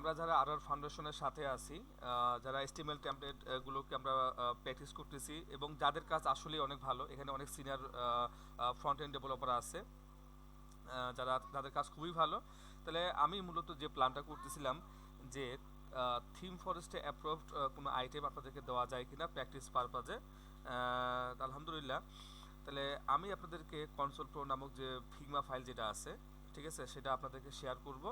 আমরা যারা আর আর ফাউন্ডেশনের সাথে আছি যারা এস্টিমেল টেমপ্লেট গুলোকে আমরা প্র্যাকটিস করতেছি এবং যাদের কাজ আসলে অনেক ভালো, এখানে অনেক সিনিয়র ফ্রন্ট এন্ড ডেভেলপার আছে যারা, যাদের কাজ খুবই ভালো। তাহলে আমি মূলত যে প্ল্যানটা করতেছিলাম যে থিম ফরেস্টে অ্যাপ্রুভড কোনো আইটেম আপনাদেরকে দেওয়া যায় কিনা প্র্যাকটিস পারপাজে আলহামদুলিল্লাহ। তাহলে আমি আপনাদেরকে কনসোল প্রো নামক যে ফিগমা ফাইল যেটা আছে ঠিক আছে? সেটা আপনাদেরকে শেয়ার করব,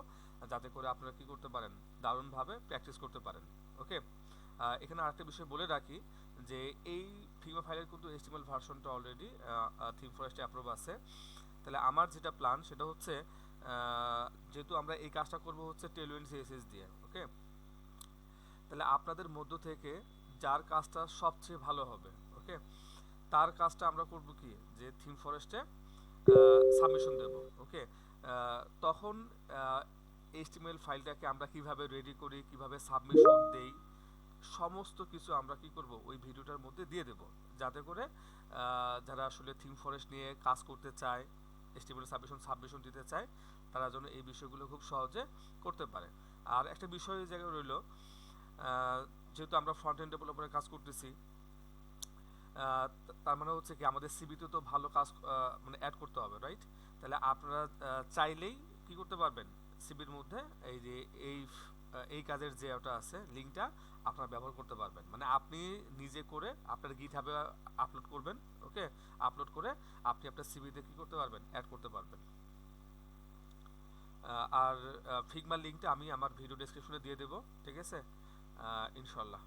যাতে করে আপনারা কি করতে পারেন? দারুণভাবে প্র্যাকটিস করতে পারেন ওকে এখানে আরেকটা বিষয় বলে রাখি যে এই ফিগমা ফাইলের কিন্তু এস্টিমেল ভার্সনটা অলরেডি থিম ফরেস্টে অ্যাপ্রুভ আছে। তাহলে আমার যেটা প্ল্যান সেটা হচ্ছে যেহেতু আমরা এই কাজটা করব হচ্ছে টেলুয়েন সিএসএস দিয়ে ওকে তাহলে আপনাদের মধ্য থেকে যার কাজটা সবচেয়ে ভালো হবে ওকে তার কাজটা আমরা করব কি? যে থিম ফরেস্টে সাবমিশন দেব ওকে তখন এইচটিএমএল ফাইলটাকে আমরা কীভাবে রেডি করি, কীভাবে সাবমিশন দেই, সমস্ত কিছু আমরা কি করব, ওই ভিডিওটার মধ্যে দিয়ে দেব। যাতে করে যারা আসলে থিম ফরেস্ট নিয়ে কাজ করতে চায় এস্টিমেল সাবমিশন সাবমিশন দিতে চায়, তারা যেন এই বিষয়গুলো খুব সহজে করতে পারে। আর একটা বিষয় জায়গায় রইল যেহেতু আমরা ফ্রন্ট এন্ড ডেভেলপারের কাজ করতেছি তার মানে হচ্ছে কি আমাদের সিবিতে তো ভালো কাজ মানে অ্যাড করতে হবে রাইট তাহলে আপনারা চাইলেই কি করতে পারবেন? সিবির মধ্যে এই যে এই এই কাজের যে ওটা আছে, লিঙ্কটা আপনারা ব্যবহার করতে পারবেন। মানে আপনি নিজে করে আপনার গিট হাবে আপলোড করবেন ওকে আপলোড করে আপনি আপনার সিবিতে কি করতে পারবেন? অ্যাড করতে পারবেন। আর ফিগমার লিঙ্কটা আমি আমার ভিডিও ডেসক্রিপশনে দিয়ে দেবো, ঠিক আছে? ইনশাল্লাহ